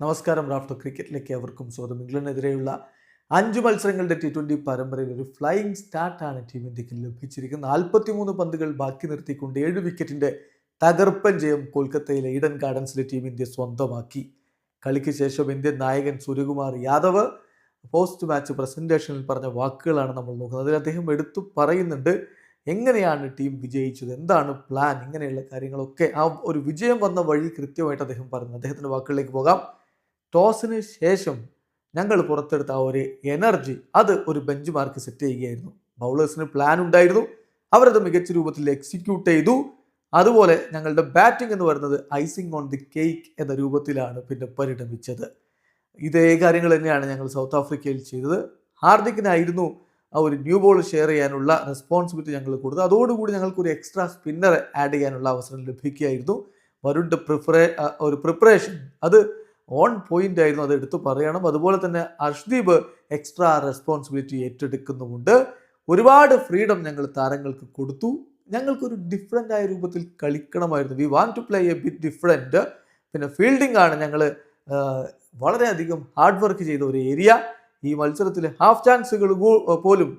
നമസ്കാരം. റാഫ്റ്റർ ക്രിക്കറ്റിലേക്ക് അവർക്കും സ്വാഗതം. ഇംഗ്ലണ്ടിനെതിരെയുള്ള അഞ്ച് മത്സരങ്ങളുടെ ടി ട്വന്റി പരമ്പരയിൽ ഒരു ഫ്ലൈയിങ് സ്റ്റാർട്ടാണ് ടീം ഇന്ത്യയ്ക്ക് ലഭിച്ചിരിക്കുന്നത്. നാൽപ്പത്തിമൂന്ന് പന്തുകൾ ബാക്കി നിർത്തിക്കൊണ്ട് ഏഴ് വിക്കറ്റിന്റെ തകർപ്പൻ ജയം കൊൽക്കത്തയിലെ ഈഡൻ ഗാർഡൻസിലെ ടീം ഇന്ത്യ സ്വന്തമാക്കി. കളിക്ക് ശേഷം ഇന്ത്യൻ നായകൻ സൂര്യകുമാർ യാദവ് പോസ്റ്റ് മാച്ച് പ്രസന്റേഷനിൽ പറഞ്ഞ വാക്കുകളാണ് നമ്മൾ നോക്കുന്നത്. അതിൽ അദ്ദേഹം എടുത്തു പറയുന്നുണ്ട് എങ്ങനെയാണ് ടീം വിജയിച്ചത്? എന്താണ് പ്ലാൻ ഇങ്ങനെയുള്ള കാര്യങ്ങളൊക്കെ ആ ഒരു വിജയം വന്ന വഴി കൃത്യമായിട്ട് അദ്ദേഹം പറഞ്ഞു. അദ്ദേഹത്തിന്റെ വാക്കുകളിലേക്ക് പോകാം. ടോസിന് ശേഷം ഞങ്ങൾ പുറത്തെടുത്ത ആ ഒരു എനർജി അത് ഒരു ബെഞ്ച് മാർക്ക് സെറ്റ് ചെയ്യുകയായിരുന്നു. ബൗളേഴ്സിന് പ്ലാൻ ഉണ്ടായിരുന്നു. അവരത് മികച്ച രൂപത്തിൽ എക്സിക്യൂട്ട് ചെയ്തു. അതുപോലെ ഞങ്ങളുടെ ബാറ്റിംഗ് എന്ന് പറയുന്നത് ഐസിങ് ഓൺ ദി കേക്ക് എന്ന രൂപത്തിലാണ് പിന്നെ പരിണമിച്ചത്. ഇതേ കാര്യങ്ങൾ തന്നെയാണ് ഞങ്ങൾ സൗത്ത് ആഫ്രിക്കയിൽ ചെയ്തത്. ഹാർദിക്കിനായിരുന്നു ആ ഒരു ന്യൂ ബോൾ ഷെയർ ചെയ്യാനുള്ള റെസ്പോൺസിബിലിറ്റി ഞങ്ങൾ കൊടുത്തു അതോടുകൂടി ഞങ്ങൾക്ക് ഒരു എക്സ്ട്രാ സ്പിന്നറെ ആഡ് ചെയ്യാനുള്ള അവസരം ലഭിക്കുകയായിരുന്നു. വരുണിന്റെ പ്രിഫറേ ഒരു പ്രിപ്പറേഷൻ അത് ഓൺ പോയിന്റ് ആയിരുന്നു അത് എടുത്തു പറയണം. അതുപോലെ തന്നെ അർഷ്ദീപ് എക്സ്ട്രാ റെസ്പോൺസിബിലിറ്റി ഏറ്റെടുക്കുന്നുമുണ്ട്. ഒരുപാട് ഫ്രീഡം ഞങ്ങൾ താരങ്ങൾക്ക് കൊടുത്തു. ഞങ്ങൾക്കൊരു ഡിഫറെന്റ് ആയ രൂപത്തിൽ കളിക്കണമായിരുന്നു. We want to play a bit different പിന്നെ ഫീൽഡിംഗ് ആണ് ഞങ്ങൾ വളരെയധികം ഹാർഡ് വർക്ക് ചെയ്ത ഒരു ഏരിയ ഈ മത്സരത്തിൽ ഹാഫ് ചാൻസുകൾ പോലും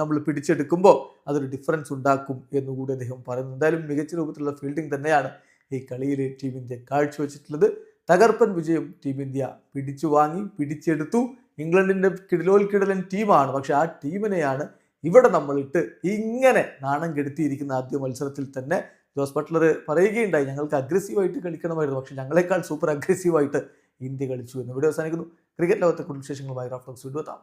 നമ്മൾ പിടിച്ചെടുക്കുമ്പോൾ അതൊരു ഡിഫറൻസ് ഉണ്ടാക്കും എന്നുകൂടി അദ്ദേഹം പറയുന്നു. എന്തായാലും മികച്ച രൂപത്തിലുള്ള ഫീൽഡിംഗ് തന്നെയാണ് ഈ കളിയിൽ ടീം ഇന്ത്യ കാഴ്ചവെച്ചിട്ടുള്ളത്. തകർപ്പൻ വിജയം ടീം ഇന്ത്യ പിടിച്ചു വാങ്ങി പിടിച്ചെടുത്തു. ഇംഗ്ലണ്ടിന്റെ കിടലോൽക്കിടലൻ കിടലൻ ടീമാണ്. പക്ഷെ ആ ടീമിനെയാണ് ഇവിടെ നമ്മളിട്ട് ഇങ്ങനെ നാണം കെടുത്തിയിരിക്കുന്ന ആദ്യ മത്സരത്തിൽ തന്നെ ജോസ് ബട്ട്ലർ പറയുകയുണ്ടായി ഞങ്ങൾക്ക് അഗ്രസീവായിട്ട് കളിക്കണമായിരുന്നു. പക്ഷെ ഞങ്ങളെക്കാൾ സൂപ്പർ അഗ്രസീവായിട്ട് ഇന്ത്യ കളിച്ചു എന്ന്. ഇവിടെ അവസാനിക്കുന്നു. ക്രിക്കറ്റ് ലോകത്തെ കുടുംബ വിശേഷങ്ങളുമായി റാഫ്റ്റോക്സ് വിടുവെത്താം